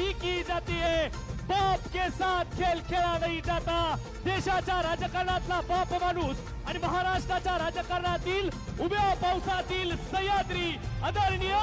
ही की जाती है बाप के साथ खेळ खेळा नाही जाता। देशाच्या राजकारणातला बाप माणूस आणि महाराष्ट्राच्या राजकारणातील उभ्या पावसातील सह्याद्री आदरणीय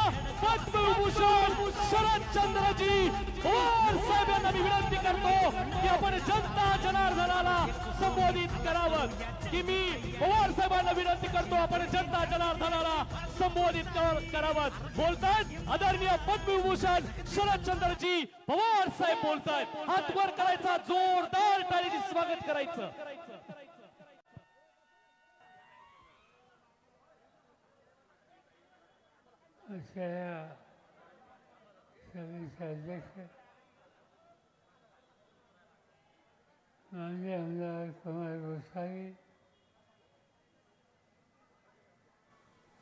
पद्मभूषण शरदचंद्रजी. पवार साहेबांना मी विनंती करतो की आपण जनता जनार्दनाला संबोधित करावं. की मी पवार साहेबांना विनंती करतो आपण जनता जनार्दनाला संबोधित कर- करावं. बोलतायत आदरणीय पद्मविभूषण शरदचंद्रजी. पवार साहेब बोलतायत. हात वर करायचा जोरदार टाळीने स्वागत करायचं. माननीय आमदार कुमार गोसावी.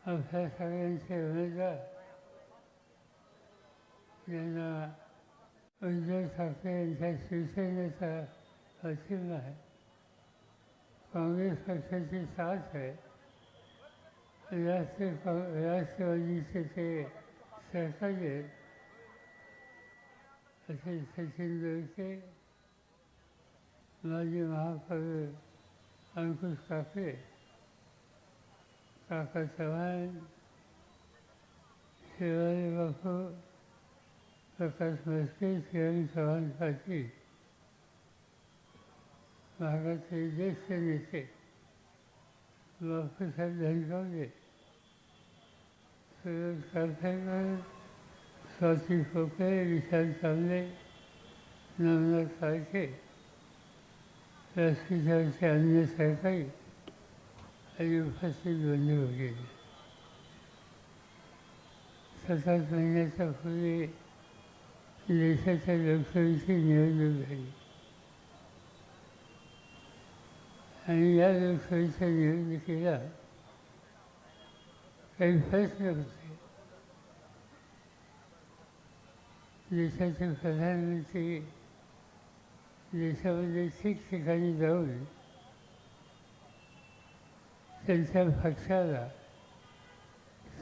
आपल्या सगळ्यांचे उमेदवार. ज्यांना उद्धव ठाकरे यांच्या शिवसेनेचा पाठिंबा आहे काँग्रेस पक्षाची साथ आहे राष्ट्रीय राष्ट्रवादीचे ते सहकारी आहेत असे सचिन दोळके माजी महापौर अंकुश काकडे काका चव्हाण शिवाजी बापू प्रकाश मस्के श्री चव्हाण पाटील ज्येष्ठ नेते बापूसाहेब धनगावले सुरेश स्वाती खोके विशाल कांबळे नवनाथ साळके अन्य सरकारी आणि उपस्थित बंधू वगैरे. सतत महिन्याच्या पूर्वी देशाच्या लोकसभेची निवडणूक झाली. आणि या लोकसभेच्या निवडणुकीला काही प्रश्न होते देशाचे प्रधानमंत्री देशामध्ये ठिकठिकाणी जाऊन त्यांच्या पक्षाला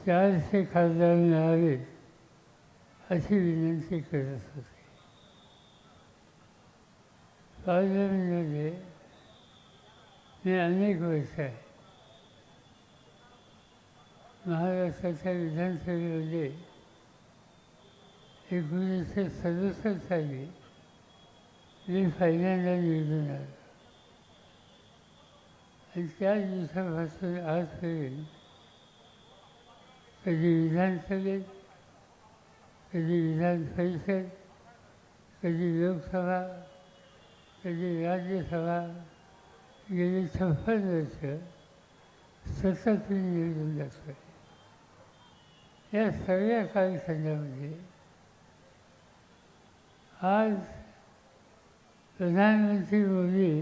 चारशे खासदार मिळावेत अशी विनंती करत होते. पार्लमेंटमध्ये मी अनेक वर्ष आहे महाराष्ट्राच्या विधानसभेमध्ये एकोणीसशे सदुसष्ट साली मी पहिल्यांदा निवडून आलो. आणि त्या दिवसापासून आजपर्यंत कधी विधानसभेत कधी विधान परिषद कधी लोकसभा कधी राज्यसभा गेली छप्पन वर्ष सतत मी निवडून जातो या सगळ्या कालखंडामध्ये आज प्रधानमंत्री मोदी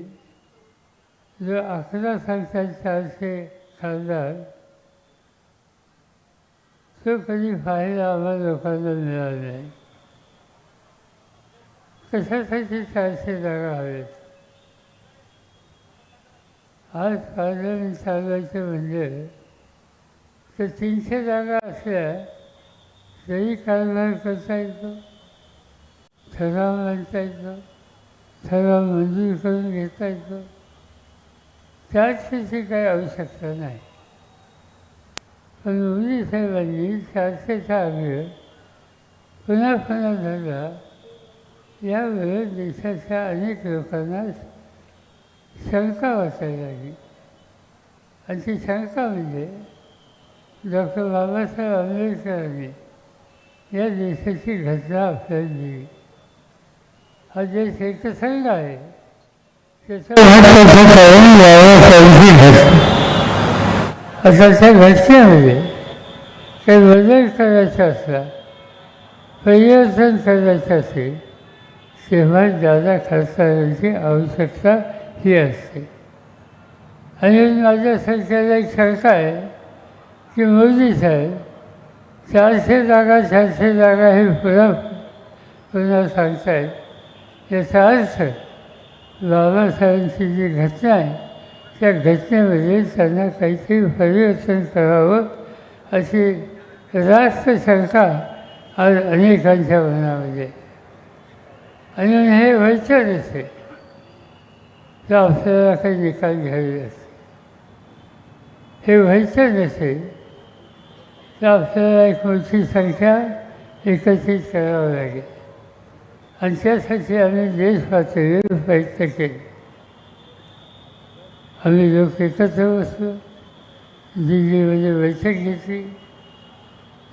जो अकरा सरकारचे चारशे खासदार तो कधी फाईल आम्हाला लोकांना मिळाला नाही कशासाठी चारशे जागा हवेत आज पार्लमेंट चालवायचं म्हणजे तर तीनशे जागा असल्या तरी कारभार करता येतो ठराव मांडता येतो ठराव मंजूर करून घेता येतो त्याची काही आवश्यकता नाही पण साहेबांनी चारशेचा आग्रह पुन्हा पुन्हा धरला यामुळे देशाच्या अनेक लोकांना शंका वाचायला लागली आणि ती शंका म्हणजे डॉक्टर बाबासाहेब आंबेडकरांनी या देशाची घटना आपल्याला दिली हा देश एकसंघ आहे आता त्या घटनेमध्ये काही बदल करायचा असला परिवर्तन करायचं असेल तेव्हा जादा खासदारांची आवश्यकता ही असते. आणि माझ्या सरकारला एक शंका आहे की मोदी साहेब चारशे जागा चारशे जागा हे पुन्हा पुन्हा सांगतायत. याचा अर्थ बाबासाहेबांची जी घटना आहे त्या घटनेमध्ये त्यांना काहीतरी परिवर्तन करावं अशी रास्त शंका आज अनेकांच्या मनामध्ये. आणि हे व्हायचं नसेल तर आपल्याला काही निकाल घ्यावे असते हे व्हायचं नसेल तर आपल्याला एक मोठी संख्या एकत्रित करावं लागेल. आणि त्यासाठी आम्ही देश पातळीवर प्रयत्न केले. आम्ही लोक एकत्र बसलो. दिल्लीमध्ये बैठक घेतली.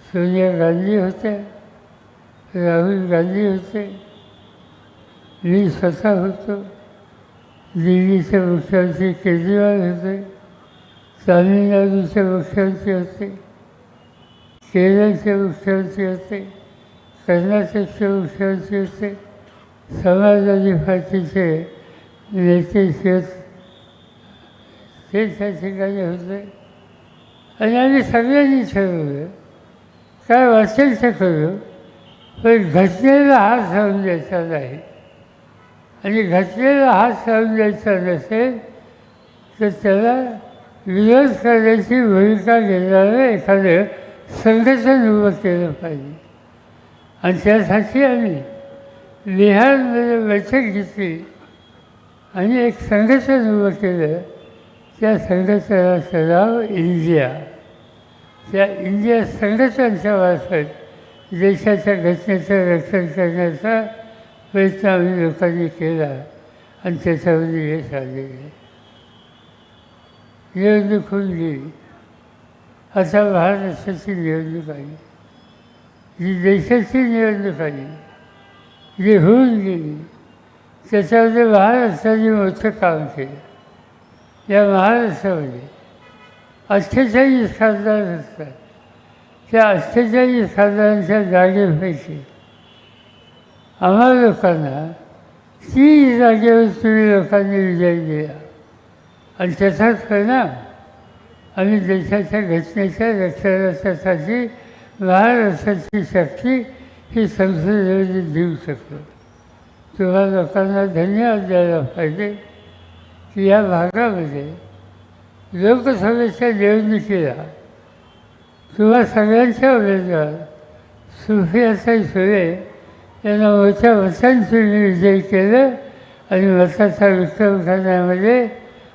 सोनिया गांधी होत्या. राहुल गांधी होते. मी स्वतः होतो. दिल्लीचे मुख्यमंत्री केजरीवाल होते. तामिळनाडूचे मुख्यमंत्री होते. केरळचे मुख्यमंत्री होते. कर्नाटकचे मुख्यमंत्री होते. समाजवादी पार्टीचे नेते शिवत ते त्या ठिकाणी होते. आणि आम्ही सगळ्यांनी ठरवलं काय वाटेल ते करू पण घटनेला हात लावून द्यायचा नाही. आणि घटनेला हात लावून द्यायचा नसेल तर त्याला विरोध करण्याची भूमिका घेणारं एखादं संघटन उभं केलं पाहिजे. आणि त्यासाठी आम्ही बिहारमध्ये बैठक घेतली आणि एक संघटन उभं केलं. त्या संघटनाचं नाव इंडिया. त्या इंडिया संघटनाच्या मार्फत देशाच्या घटनेचं रक्षण करण्याचा प्रयत्न आम्ही लोकांनी केला आणि त्याच्यामध्ये यश आलेलं आहे. निवडणूक होऊन गेली. आता महाराष्ट्राची निवडणूक आली. जी देशाची निवडणूक आली जी होऊन गेली त्याच्यामध्ये महाराष्ट्राने मोठं काम केलं. या महाराष्ट्रामध्ये. अठ्ठेचाळीस खासदार असतात. त्या अठ्ठेचाळीस खासदारांच्या जागेपैकी आम्हा लोकांना तीन जागेवर तुम्ही लोकांनी विजय दिला. आणि त्याचाच परिणाम आम्ही देशाच्या घटनेच्या रक्षणासाठी महाराष्ट्राची शक्ती ही संसदेमध्ये देऊ शकतो तुम्हा लोकांना धन्यवाद द्यायला पाहिजे. की या भागामध्ये लोकसभेच्या निवडणुकीला किंवा सगळ्यांच्या उमेदवार सुफियासाई सुरे यांना मोठ्या मतांची विजयी केलं आणि मताचा विक्रम करण्यामध्ये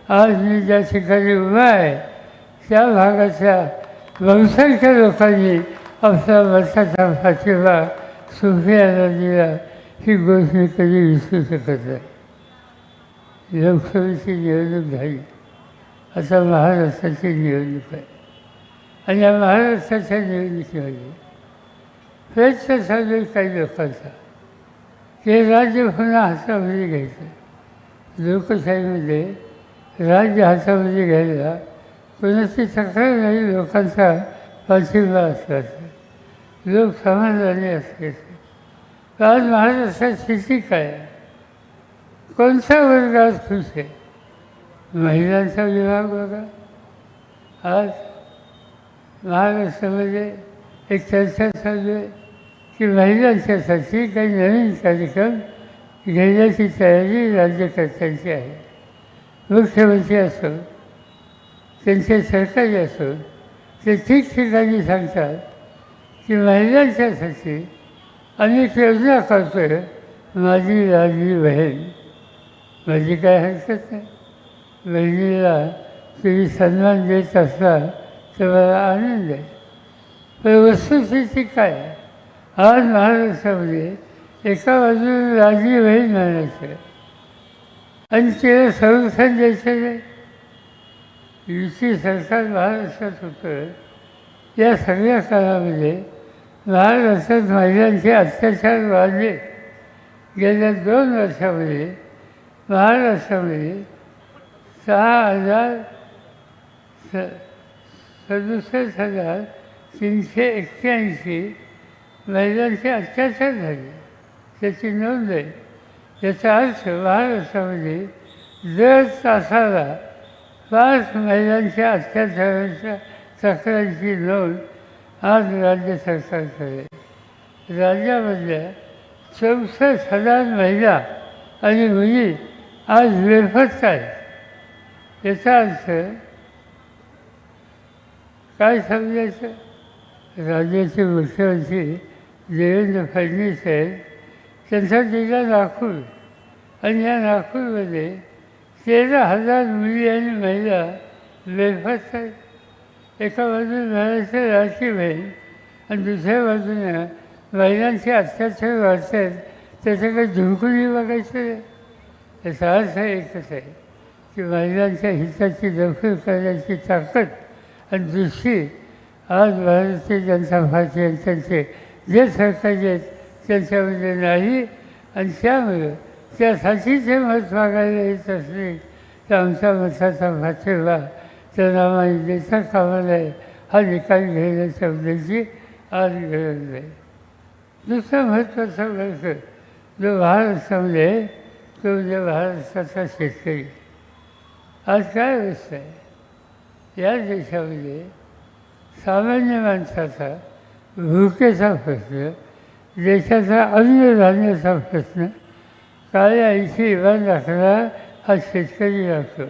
आज मी ज्या ठिकाणी उभा आहे त्या भागाच्या बहुसंख्य लोकांनी आपला मताचा पाठिंबा सुफियाला दिला ही गोष्ट मी कधी विसरू शकत नाही. लोकसभेची निवडणूक झाली आता महाराष्ट्राची निवडणूक आहे. आणि या महाराष्ट्राच्या निवडणुकीमध्ये प्रयत्न चालू आहे काही लोकांचा ते राज्य पुन्हा हातामध्ये घ्यायचं. लोकशाहीमध्ये राज्य हातामध्ये घ्यायला कोणाची तक्रार नाही लोकांचा पाठिंबा असल्याचं. लोक समाधानी असल्याचं. आज महाराष्ट्रात स्थिती काय आहे? कोणत्या वर्गात खुश आहे महिलांचा विभाग बघा. आज महाराष्ट्रामध्ये एक चर्चा चालू आहे की महिलांच्यासाठी काही नवीन कार्यक्रम घेण्याची तयारी राज्यकर्त्यांची आहे. मुख्यमंत्री असो त्यांचे सरकारी असो ते ठिकठिकाणी सांगतात की महिलांच्यासाठी अनेक योजना करतोय माझी लाडली बहीण. माझी काय हरकत नाही बहिणीला तुम्ही सन्मान देत असाल तर मला आनंद आहे. पण वस्तुस्थिती काय? आज महाराष्ट्रामध्ये एका बाजूला राजी बहीण म्हणायचं आणि तिला संरक्षण द्यायचं नाही. युती सरकार महाराष्ट्रात होतं. या सगळ्या काळामध्ये महाराष्ट्रात महिलांचे अत्याचार वाढले. गेल्या दोन वर्षामध्ये महाराष्ट्रामध्ये सहा हजार स सदुसष्ट हजार तीनशे एक्क्याऐंशी महिलांचे अत्याचार झाले. त्याची नोंद आहे. याचा अर्थ महाराष्ट्रामध्ये दर तासाला पाच महिलांच्या अत्याचाराच्या तक्रारीची नोंद आज राज्य सरकार करेल राज्यामधल्या चौसष्ट हजार महिला आणि मुली आज बेफत आहेत याचा अर्थ काय समजायचं? राज्याचे मुख्यमंत्री देवेंद्र फडणवीस आहेत त्यांचा जिल्हा नागपूर आणि या नागपूरमध्ये तेरा हजार मुली आणि महिला बेफास आहेत. एका बाजूने महाराष्ट्र राजकीय बहीण आणि दुसऱ्या बाजूने महिलांचे अत्याचार वाढत आहेत त्याच्याकडे झुंकूनही बघायचं याचा अर्थ एकच आहे की महिलांच्या हिताची दखल करण्याची ताकद आणि दृष्टी आज भारतीय जनता पार्टी आणि त्यांचे जे सरकारी आहेत त्यांच्यामध्ये नाही आणि त्यामुळे त्यासाठी जे मत मागायला येत असले तर आमच्या मताचा पाठिंबा त्यांना आम्ही देता कामा नये हा निकाल घेण्याच्या उद्देशी आज गरज नाही दुसरा महत्त्वाचा वर्ग जो महाराष्ट्रामध्ये तो म्हणजे महाराष्ट्राचा शेतकरी आज काय अवस्था आहे या देशामध्ये सामान्य माणसाचा भुकेचा प्रश्न देशाचा अन्नधान्याचा प्रश्न काळ्या ऐंशी इमान राखणारा हा शेतकरी राहतो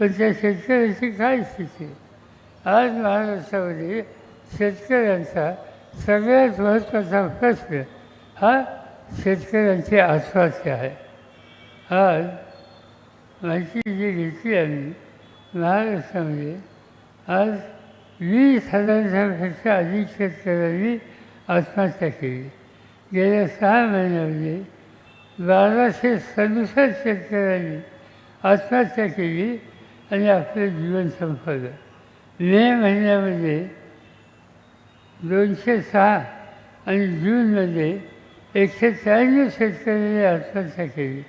पण त्या शेतकऱ्याची काय स्थिती? आज महाराष्ट्रामध्ये शेतकऱ्यांचा सगळ्यात महत्त्वाचा प्रश्न हा शेतकऱ्यांची आत्महत्या आहे आज माहिती जी घेतली आम्ही महाराष्ट्रामध्ये आज वीस हजारांपेक्षा अधिक शेतकऱ्यांनी आत्महत्या केली. गेल्या सहा महिन्यामध्ये बाराशे सदुसष्ट शेतकऱ्यांनी आत्महत्या केली आणि आपलं जीवन संपवलं मे महिन्यामध्ये दोनशे सहा आणि जूनमध्ये एकशे त्र्याण्णव शेतकऱ्यांनी आत्महत्या केली.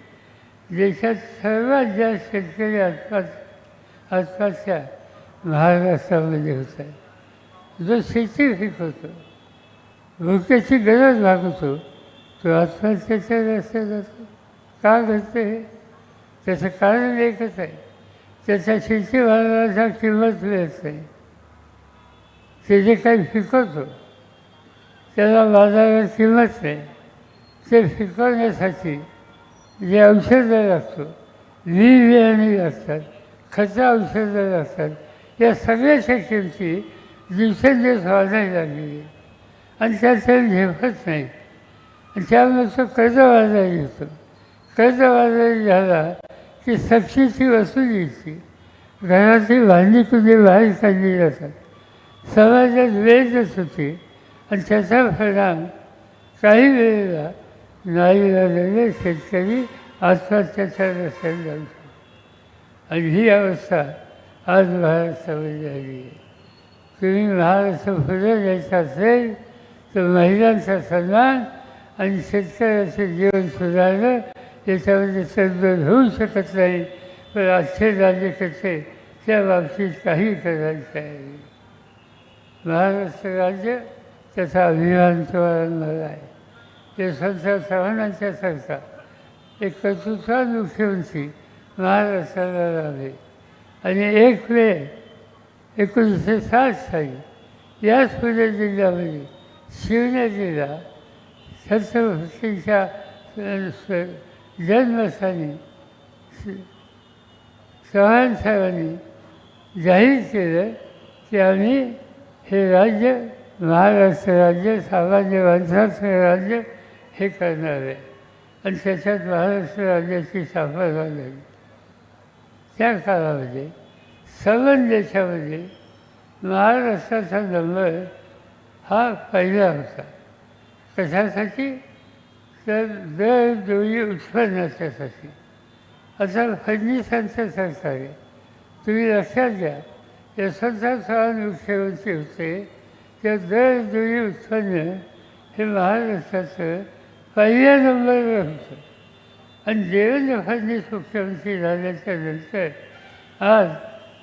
देशात सर्वात जास्त शेतकरी आसपास आसपासच्या महाराष्ट्रामध्ये होत. आहे जो शेती पिकवतो भुकेची गरज भागवतो तो आत्महत्येच्या रस्त्यात जातो. का घडतं हे? त्याचं कारण एकच आहे. त्याच्या शेतीमालाला किंमत मिळत नाही ते जे काही शिकवतो त्याला बाजारात किंमत नाही. ते शिकवण्यासाठी जे औषधं लागतो बी बियाणे लागतात खतं औषधं लागतात या सगळ्या किमती दिवसेंदिवस वाढायला लागलेली आणि त्याचं झेपत नाही. आणि त्यामुळे तो कर्जबाजारी होतो कर्जबाजारी झाला की सक्तीची वसुलीची घराची भांडी कुठे बाहेर काढली जातात. समाजात वेळच होती आणि त्याचा परिणाम काही वेळेला नाही झालेले शेतकरी आत्महत्याच्या रस्त्यात जाऊ शकतो आणि ही अवस्था आज महाराष्ट्रामध्ये झाली आहे. तुम्ही महाराष्ट्र पुढे द्यायचं असेल तर महिलांचा सन्मान आणि शेतकऱ्याचं जीवन सुधारणं याच्यामध्ये तडजोड होऊ शकत नाही. पण आजचे राज्यकर्ते त्या बाबतीत काही करायचं आहे. महाराष्ट्र राज्य त्याचा अभिमान मला आहे. यशवंतराव चव्हाणांच्या सरकार एक कर्तृत्वान मुख्यमंत्री महाराष्ट्राला लाभले. आणि एक मे एकोणीसशे साठ साली याच पुणे जिल्ह्यामध्ये शिवने जिल्हा छत्रपतींच्या जन्मस्थानी चव्हाण साहेबांनी जाहीर केलं की आम्ही हे राज्य महाराष्ट्र राज्य सामान्य माणसाचं राज्य हे करणार आहे. आणि त्याच्यात महाराष्ट्र राज्याची स्थापना झाली. त्या काळामध्ये सगळ्या देशामध्ये महाराष्ट्राचा नंबर हा पहिला होता. कशासाठी? तर दर दोन्ही उत्पन्नाच्यासाठी. आता फडणवीसांचं सरकार. आहे तुम्ही लक्षात घ्या यशवंतराव चव्हाण मुख्यमंत्री होते. त्या दर दोन्ही उत्पन्न हे महाराष्ट्राचं पहिल्या नंबरवर होतं आणि देवेंद्र फडणवीस मुख्यमंत्री झाल्याच्यानंतर आज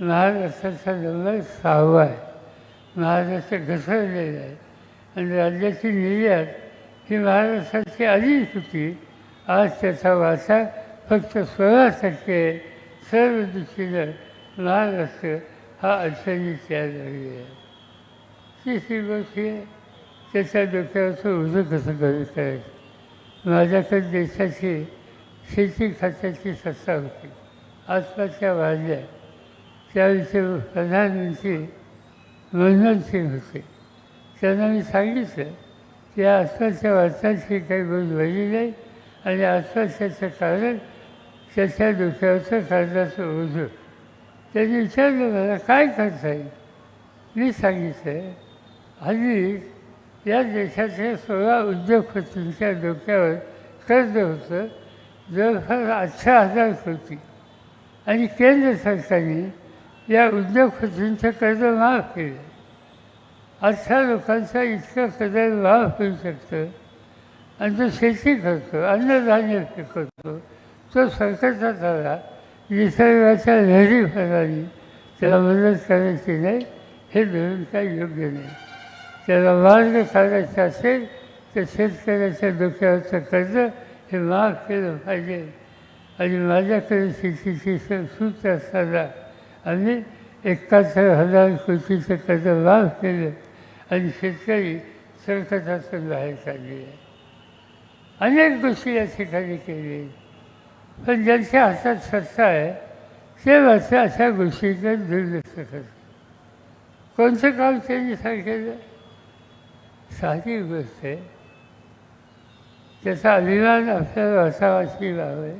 महाराष्ट्राचा नंबर सहावा आहे महाराष्ट्र घसरलेला आहे आणि राज्याची निर्यात ही महाराष्ट्राची आधीच होती आज त्याचा वाचा फक्त सोळा टक्के सर्व दृष्टीनं महाराष्ट्र हा अडचणी तयार झालेला आहे तिसरी गोष्ट आहे त्याच्या डोक्यावरचं उजं कसं कमी करायचं माझ्याकडे देशाची शेती खात्याची सत्ता होती. आसपासच्या वाढल्या त्याविषयी प्रधानमंत्री मनमोहन सिंग होते. त्यांना मी सांगितलं की आसपासच्या वर्षाची काही बोल भरली नाही आणि अस्वल्याचं कारण त्याच्या डोक्यावरचं कर्जाचं ओझं. त्यांनी विचारलं मला काय करता येईल? मी सांगितलं हल्ली या देशाच्या सोळा उद्योगपतींच्या डोक्यावर कर्ज होतं जवळपास अठरा हजार कोटी आणि केंद्र सरकारने या उद्योगपतींचं कर्ज माफ केलं. अठरा लोकांचा इतकं कर्ज माफ होऊ शकतं. आणि तो शेती करतो अन्नधान्य पिकवतो तो संकटात आला निसर्गाच्या लहरी त्याला मदत करायची नाही हे धोरण काही योग्य नाही. त्याला मार्ग काढायचा असेल तर शेतकऱ्याच्या डोक्यावरचं कर्ज हे माफ केलं पाहिजे आणि माझ्याकडे शेतीची स- सूट असताना आम्ही एकाहत्तर हजार कोटीचं कर्ज माफ केलं आणि शेतकरी संकटातून बाहेर काढले आहे अनेक गोष्टी या ठिकाणी केली पण ज्यांच्या हातात सत्ता आहे ते मात्र अशा गोष्टीकडे दुर्लक्ष करतात कोणतं काम त्यांनी सांगितलं साधी गोष्ट आहे त्याचा अभिमान आपल्याला असावा अशी व्हावे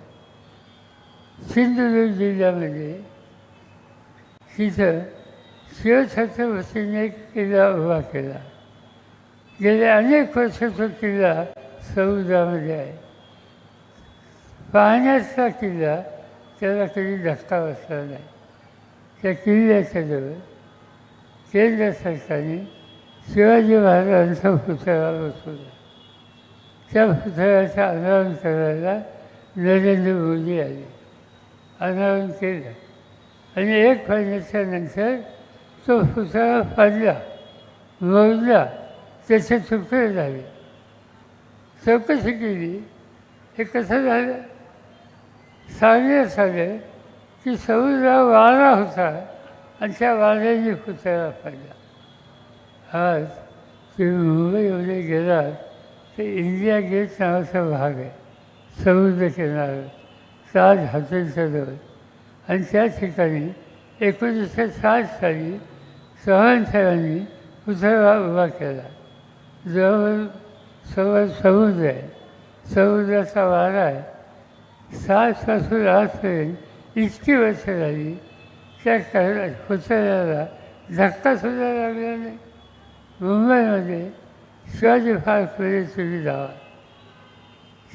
सिंधुदुर्ग जिल्ह्यामध्ये तिथं शिवछत्रपतींनी एक किल्ला उभा केला गेले अनेक वर्ष तो किल्ला समुद्रामध्ये आहे पाहण्याचा किल्ला त्याला कधी धक्का बसला नाही त्या किल्ल्याच्या जवळ केंद्र सरकारने शिवाजी महाराजांचा पुतळा बसवला त्या पुतळ्याचं अनावरण करायला नरेंद्र मोदी आले अनावरण केलं आणि एक महिन्याच्या नंतर तो पुतळा फाडला मोडला त्याचे तुकडे झाले चौकशी केली हे कसं झालं सांगण्यात आलं की समुद्र वारा होता आणि त्या वाऱ्याने पुतळा पाडला आज तुम्ही मुंबईमध्ये गेलात तर इंडिया गेट नावाचा भाग आहे. समुद्र किनारा ताज हॉटेलच्या जवळ आणि त्या ठिकाणी एकोणीसशे साठ साली चव्हाणसाहेबांनी पुतळा उभा केला. जवळ समोर समुद्र आहे. समुद्राचा वारा आहे. सातपासून आजपर्यंत इतकी वर्ष झाली त्या पुतळ्याला धक्कासुद्धा लागला नाही. मुंबईमध्ये शिवाजी पार्कमध्ये तुम्ही जावा.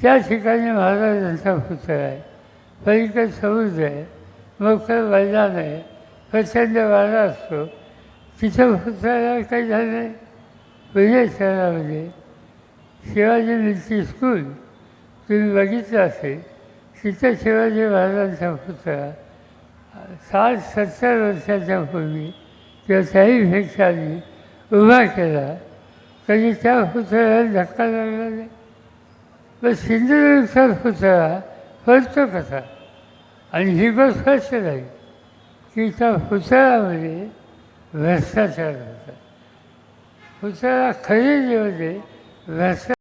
त्या ठिकाणी महाराजांचा पुतळा आहे. पलीकडे समुद्र आहे. मोकळं मैदान आहे. प्रचंड वारा असतो. तिथं पुतळ्याला काही झालं नाही. पुणे शहरामध्ये शिवाजी मिलची स्कूल तुम्ही बघितलं असेल. तिथं शिवाजी महाराजांचा पुतळा साठ सत्तर वर्षाच्या पूर्वी किंवा त्याहीपेक्षा आधी उभा केला. कधी त्या पुतळ्याला धक्का लागला नाही. पण सिंधुदुर्गचा पुतळा फरतो कसा? आणि ही गोष्ट स्पष्ट झाली? की त्या पुतळ्यामध्ये भ्रष्टाचार होता. पुतळा खरेदीमध्ये भ्रष्टा